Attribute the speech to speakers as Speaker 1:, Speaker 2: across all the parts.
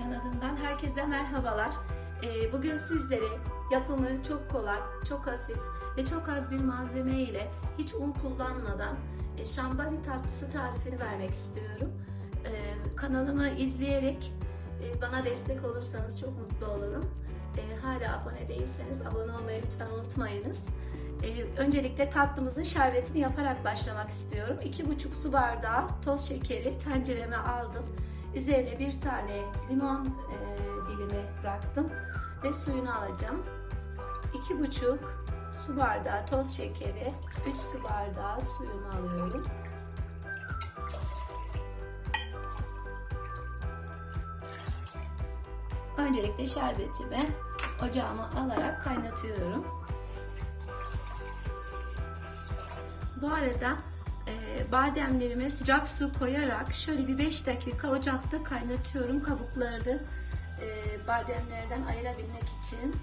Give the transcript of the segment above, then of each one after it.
Speaker 1: kanalımdan herkese merhabalar. Ee, Bugün sizlere yapımı çok kolay, çok hafif ve çok az bir malzeme ile hiç un kullanmadan e, şambali tatlısı tarifini vermek istiyorum. Ee, Kanalımı izleyerek e, bana destek olursanız çok mutlu olurum. Ee, Hala abone değilseniz abone olmayı lütfen unutmayınız. Öncelikle tatlımızın şerbetini yaparak başlamak istiyorum. 2,5 su bardağı toz şekeri tencereme aldım. Üzerine bir tane limon e, dilimi bıraktım ve suyunu alacağım. 2,5 su bardağı toz şekeri, 3 su bardağı suyunu alıyorum. Öncelikle şerbetimi ocağıma alarak kaynatıyorum. Bu arada bademlerime sıcak su koyarak şöyle bir 5 dakika ocakta kaynatıyorum kabukları e, bademlerden ayırabilmek için.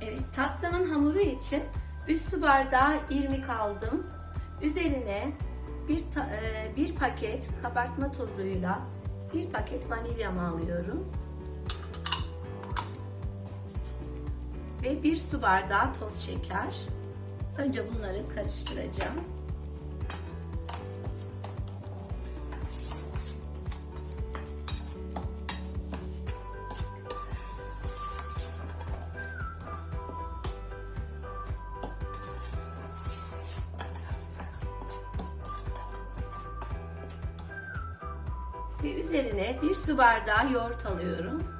Speaker 1: Evet tatlımın hamuru için 3 su bardağı irmik aldım. Üzerine bir, ta- e, bir paket kabartma tozuyla bir paket vanilyamı alıyorum. Ve bir su bardağı toz şeker. Önce bunları karıştıracağım. Ve üzerine bir su bardağı yoğurt alıyorum.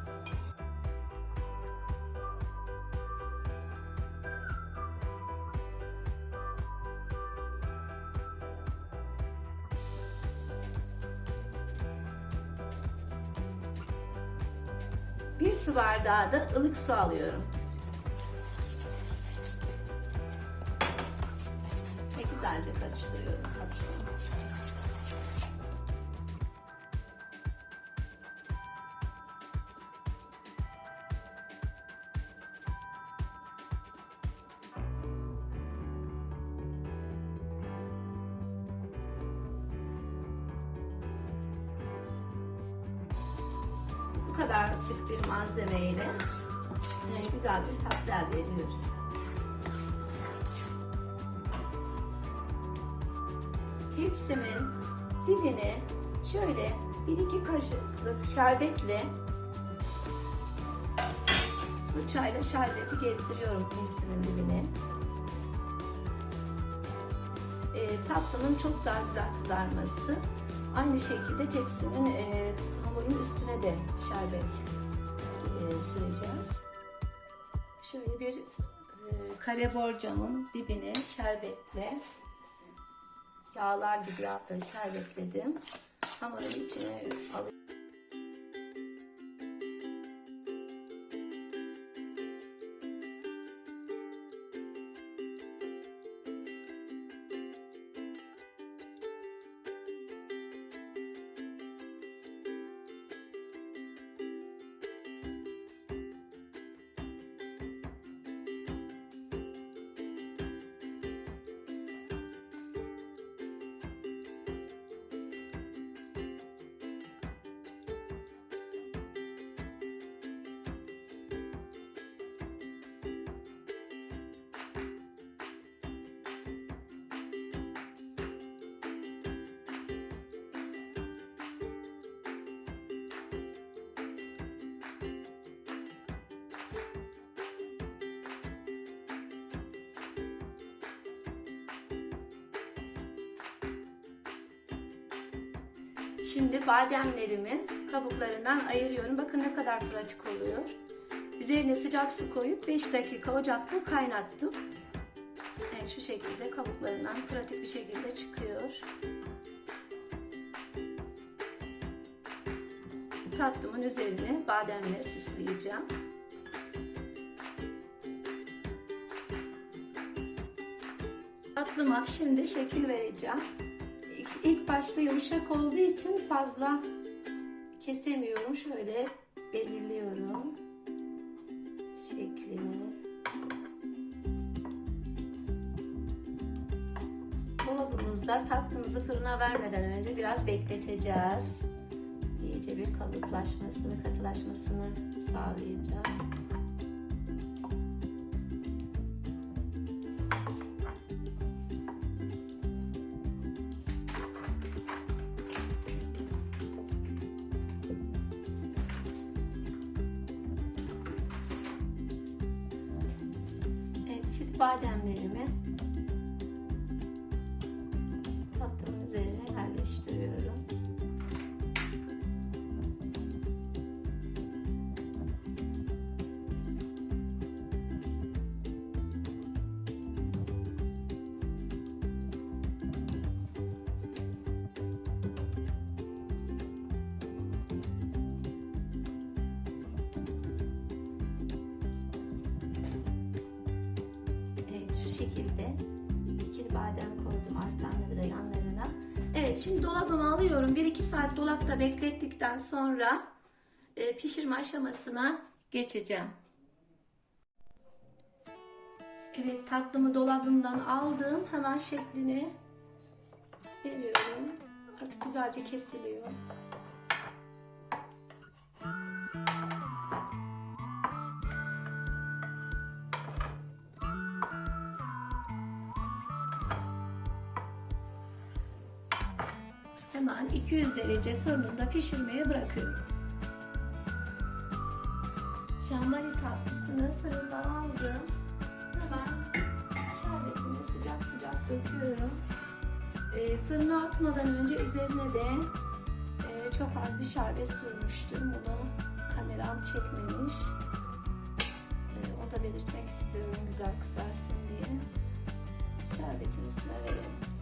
Speaker 1: Bir su bardağı da ılık su alıyorum. Ve güzelce karıştırıyorum tatlımı. Bu kadar küçük bir malzemeyle e, güzel bir tatlı elde ediyoruz. Tepsimin dibine şöyle 1-2 kaşıklık şerbetle fırçayla şerbeti gezdiriyorum tepsimin dibine. E, tatlının çok daha güzel kızarması. Aynı şekilde tepsinin e, hamurun üstüne de şerbet e, süreceğiz. Şöyle bir e, kare borcamın dibine şerbetle yağlar gibi e, şerbetledim. Hamurun içine alıyorum. Şimdi bademlerimi kabuklarından ayırıyorum. Bakın ne kadar pratik oluyor. Üzerine sıcak su koyup 5 dakika ocakta kaynattım. Evet şu şekilde kabuklarından pratik bir şekilde çıkıyor. Tatlımın üzerine bademle süsleyeceğim. Tatlıma şimdi şekil vereceğim. İlk, başta yumuşak olduğu için fazla kesemiyorum. Şöyle belirliyorum şeklini. Dolabımızda tatlımızı fırına vermeden önce biraz bekleteceğiz. İyice bir kalıplaşmasını, katılaşmasını sağlayacağız. Şimdi bademlerimi şekilde ikili badem koydum artanları da yanlarına. Evet şimdi dolabıma alıyorum. 1-2 saat dolapta beklettikten sonra e, pişirme aşamasına geçeceğim. Evet tatlımı dolabımdan aldım. Hemen şeklini veriyorum. Artık güzelce kesiliyor. Hemen 200 derece fırında pişirmeye bırakıyorum. Şambali tatlısını fırından aldım. Hemen şerbetini sıcak sıcak döküyorum. E, fırına atmadan önce üzerine de e, çok az bir şerbet sürmüştüm. Bunu kameram çekmemiş. E, o da belirtmek istiyorum güzel kızarsın diye. Şerbetin üstüne verelim.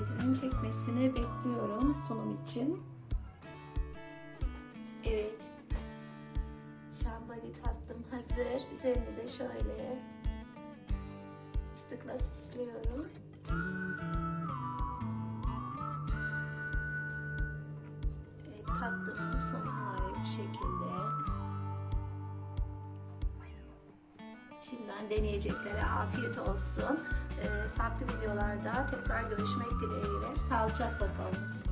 Speaker 1: Şerbetinin çekmesini bekliyorum sunum için. Evet. Şambali tatlım hazır. Üzerine de şöyle fıstıkla süslüyorum. Evet, tatlımın son hali bu şekilde. Şimdiden deneyeceklere afiyet olsun. Ee, farklı videolarda tekrar görüşmek dileğiyle. Sağlıcakla kalınız.